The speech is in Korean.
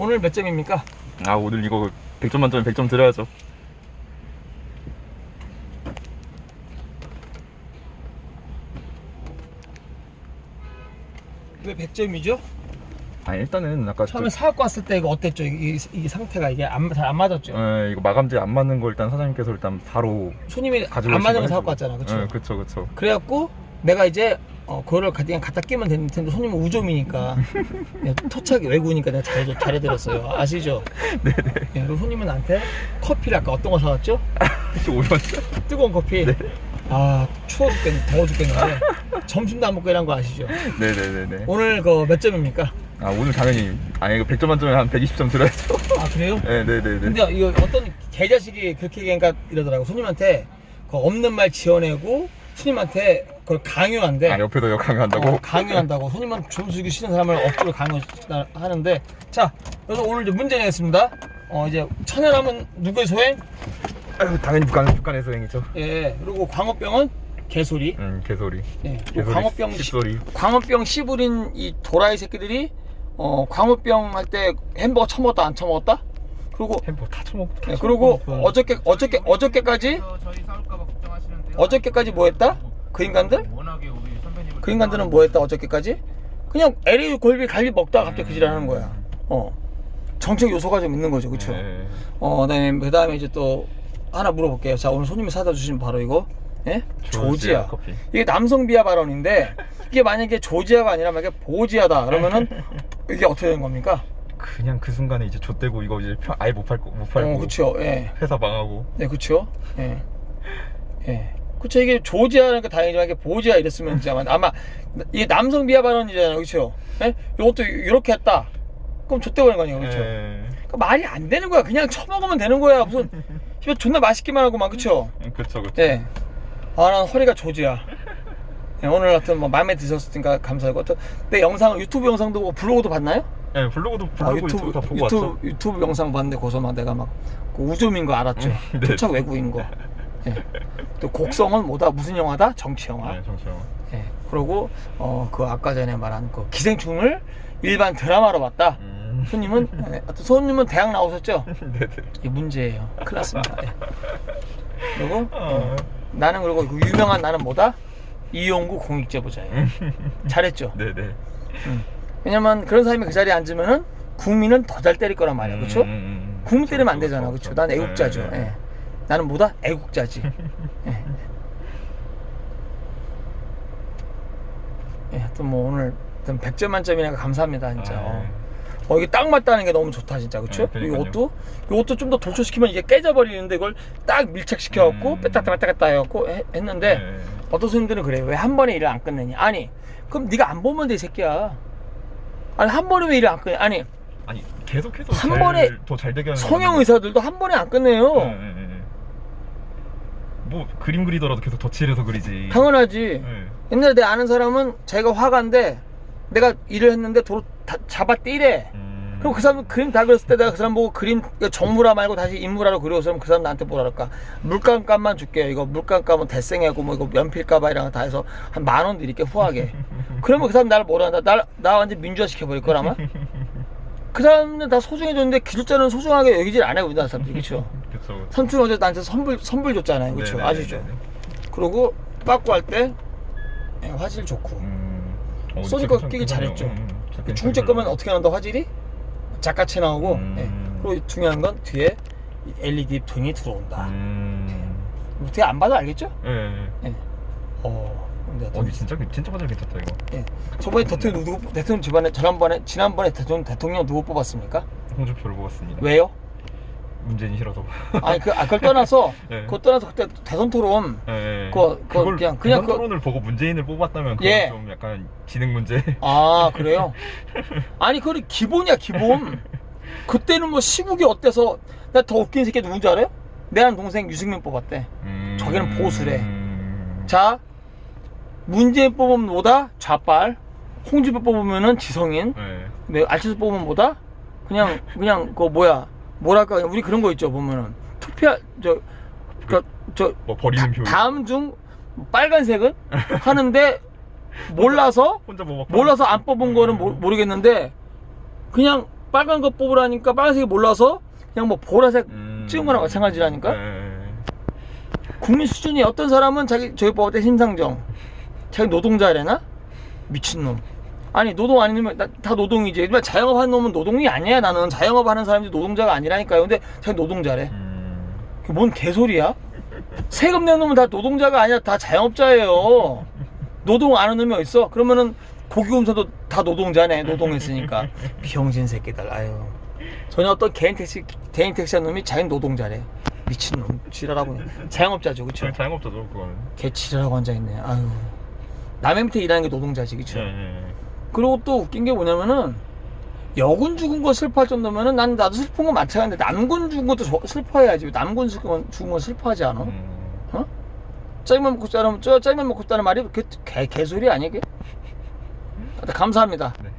오늘 몇 점입니까? 아 오늘 이거 100점 만점에 100점 드려야죠 왜 100점이죠? 아 일단은 아까 처음에 사갖고 왔을 때 이거 어땠죠? 이게, 이게 상태가 이게 잘 안 맞았죠? 그, 에, 이거 마감재 안 맞는 거 일단 사장님께서 일단 바로 손님이 가지고 안 맞는 거 사갖고 거 왔잖아 그쵸? 네, 그쵸 그쵸 그래갖고 내가 이제 어, 그거를 그냥 갖다 끼면 되는 텐데 손님은 우점이니까 예, 토착이 외국이니까 내가 잘, 잘해드렸어요 아시죠? 네네 예, 그리고 손님은 나한테 커피를 아까 어떤 거 사왔죠? 혹시? 뜨거운 커피 네. 아 추워 죽겠네 더워 죽겠는데 점심도 안 먹고 이런 거 아시죠? 네네네네 오늘 그 몇 점입니까? 아 오늘 당연히 아니 이거 100점 만점에 한 120점 드려야죠 아 그래요? 네네네네 근데 이거 어떤 개자식이 그렇게 얘기하니까 이러더라고 손님한테 그 없는 말 지어내고 손님한테 그걸 강요한대 아 옆에도 역 강요한다고? 어, 강요한다고 손님은 좀 주기 싫은 사람을 억지로 강요하는데 자 그래서 오늘 이제 문제 내겠습니다 어 이제 천연함은 누구의 소행? 아유, 당연히 북한, 북한의 소행이죠 예 그리고 광어병은 개소리 음 개소리 예 개소리 광어병 시- 씹소리 광어병 씨부린 이 도라이 새끼들이 어 광어병 할 때 햄버거 처먹었다 안 처먹었다? 그리고 햄버거 다 처먹고 다 예, 그리고 어저께 어저께 어저께까지 저희 싸울까봐 걱정하시는데요. 어저께까지 뭐 했다? 그 인간들? 그 인간들은 뭐 했다 어저께까지? 그냥 LA 골비 갈비 먹다가 갑자기 그 지랄하는 거야. 어. 정책 요소가 좀 있는 거죠, 그쵸? 네. 어, 그다음에 그다음에 이제 또 하나 물어볼게요. 자, 오늘 손님이 사다 주신 바로 이거, 예? 조지아 조지아. 커피. 이게 남성 비하 발언인데 이게 만약에 조지아가 아니라 만약에 보지아다 그러면은 이게 어떻게 되는 겁니까? 그냥 그 순간에 이제 좆되고 이거 이제 편- 아예 못 팔고 못 팔고 어, 그쵸, 예, 회사 망하고 네, 그쵸, 예, 예. 그쵸 이게 조지아니까 다행이지만 이게 보지아 이랬으면 진짜 아마- 아마 이게 남성 비하 발언이잖아요, 그쵸? 예? 이것도 이렇게 했다. 그럼 좆대 버리는 거아니에요 그쵸? 예. 그러니까 말이 안 되는 거야. 그냥 처먹으면 되는 거야. 무슨 집에 존나 맛있기만 하고만 그쵸? 음, 그쵸 그쵸 예. 아, 난 허리가 조지야. 예, 오늘 하여튼 뭐 마음에 드셨으니까 감사하고 또 내 영상 유튜브 영상도 보고 블로그도 봤나요? 예, 블로그도 블로그 아, 유튜브, 다 보고 유튜브, 왔죠 유튜브 영상 봤는데 거기서 막 내가 막그 우점인 거 알았죠. 네. 토착 외국인 거. 예. 또 곡성은 뭐다 무슨 영화다? 정치 영화. 네 정치영 예. 그리고 어 그 아까 전에 말한 그 기생충을 일반 드라마로 봤다. 음. 손님은 예, 하여튼 손님은 대학 나오셨죠? 네 네 이게 문제예요. 큰일 났습니다. 예. 그리고 어. 나는 그리고 그 유명한 나는 뭐다? 이용구 공익제보자예요. 잘했죠. 네네 왜냐면 그런 사람이 그 자리에 앉으면은 국민은 더 잘 때릴 거란 말이야. 그렇죠? 음, 음, 음. 국민 때리면 안 되잖아. 그쵸. 그렇죠? 난 애국자죠. 네, 네, 예. 네. 나는 뭐다? 애국자지. 예. 예, 하여튼 뭐 오늘 하여튼 100점 만점이니까 감사합니다, 진짜. 아, 어. 어, 이게 딱 맞다는 게 너무 좋다, 진짜. 그쵸? 네, 이 그러니까요. 옷도, 이 옷도 좀 더 도초시키면 이게 깨져버리는데 이걸 딱 밀착시켜갖고 음. 뺐다 뺐다 해갖고 해- 했는데 네. 어떤 손님들은 그래요. 왜 한 번에 일을 안 끝내니? 아니, 그럼 네가 안 보면 돼, 이 새끼야. 아니, 한 번에 왜 일을 안 끝내? 아니, 아니 계속해서 한 잘- 번에 더 잘 되게 하는 성형 의사들도 한 번에 안 끝내요. 네, 네, 네, 네. 뭐 그림 그리더라도 계속 덧칠해서 그리지. 당연하지. 네. 옛날에 내 아는 사람은 자기가 화가인데 내가 일을 했는데 도로 다 잡아 떼래. 음. 그럼 그 사람 그림 다 그렸을 때 내가 그 사람 보고 그림 정물화 말고 다시 인물화로 그려서 그 사람 나한테 뭐라 그럴까? 물감값만 줄게요 이거 물감값은 대생하고 뭐 이거 연필값 이랑 다 해서 한 만 원 드릴게 후하게. 그러면 그 사람 나를 뭐라 한다? 날, 나 완전 민주화 시켜버릴 거라마? 그 사람은 다 소중해 줬는데 기술자는 소중하게 여기질 않아요 우리나라 사람들이. 그쵸 그쵸 그쵸. 삼촌 어제 나한테 선물 선물 줬잖아요 그쵸 네네, 아시죠 네네. 그리고 빠꾸 할때 예, 화질 좋고 음. 어, 소니 진짜 거 괜찮- 끼기. 잘했죠. 음, 그 중째 거면 어떻게 나온다 화질이? 작가채 나오고 음. 예. 그리고 중요한 건 뒤에 이 LED 등이 들어온다 음. 어떻게 안 봐도 알겠죠? 예. 예. 예. 어 근데 어, 진짜 진짜 화질 괜찮다 이거. 예. 저번에 대통령 누구 대통령 집안에 지난번에 지난번에 대통령 대통령 누구 뽑았습니까? 홍준표를 뽑았습니다. 왜요? 문재인이 싫어서. 아니 그 아, 그걸 떠나서 예. 그거 떠나서 그때 대선 토론. 그거- 그거 그걸 그냥- 그냥 그거- 토론을 보고 문재인을 뽑았다면 그건 예. 좀 약간 지능 문제. 아 그래요? 아니 그건 기본이야 기본 그때는 뭐 시국이 어때서 나 더 웃긴 새끼 누군지 알아요? 내 아는 동생 유승민 뽑았대 음. 저기는 보수래. 음. 자 문재인 뽑으면 뭐다? 좌빨 홍준표 뽑으면은 지성인 예. 네, 알치수 뽑으면 뭐다? 그냥 그냥 그 뭐야 뭐랄까 우리 그런 거 있죠 보면은 투표 저저 뭐 버리는 표. 다음 중 빨간색은 하는데 몰라서 혼자 뭐 막. 몰라서 안 뽑은 거는 모, 모르겠는데 그냥 빨간 거 뽑으라니까 빨간색이 몰라서 그냥 뭐 보라색 음. 찍은 거랑 마찬가지라니까 네. 국민 수준이 어떤 사람은 자기 저희 뽑을 때 심상정 자기 노동자래나 미친놈 아니 노동 아니면 나- 다 노동이지. 그러니까 자영업 하는 놈은 노동이 아니야 나는. 자영업 하는 사람들이 노동자가 아니라니까요. 근데 자기 노동자래. 음. 뭔 개소리야? 세금 내는 놈은 다 노동자가 아니라 다 자영업자예요. 노동 안 하는 놈이 어딨어? 그러면은 고기공사도 다 노동자네 노동했으니까. 병신 새끼들 아유. 전혀 어떤 개인 택시 개인 택시 한 놈이 자기 노동자래. 미친놈 지랄하고. 자영업자죠 그쵸? 자영업자죠 그거는. 개 지랄하고 앉아있네. 아유. 남의 밑에 일하는 게 노동자지 그쵸? 예, 예. 그리고 또 웃긴 게 뭐냐면은 여군 죽은 거 슬퍼할 정도면은 난 나도 슬픈 건 마찬가지인데 남군 죽은 것도 저- 슬퍼해야지 왜 남군 죽은 건, 죽은 건 슬퍼하지 않아? 음. 어? 짜장면 먹고 싶다는 저 짜장면 먹고 싶다는 말이 그 개, 개소리 아니야 그게? 하여튼 감사합니다 네.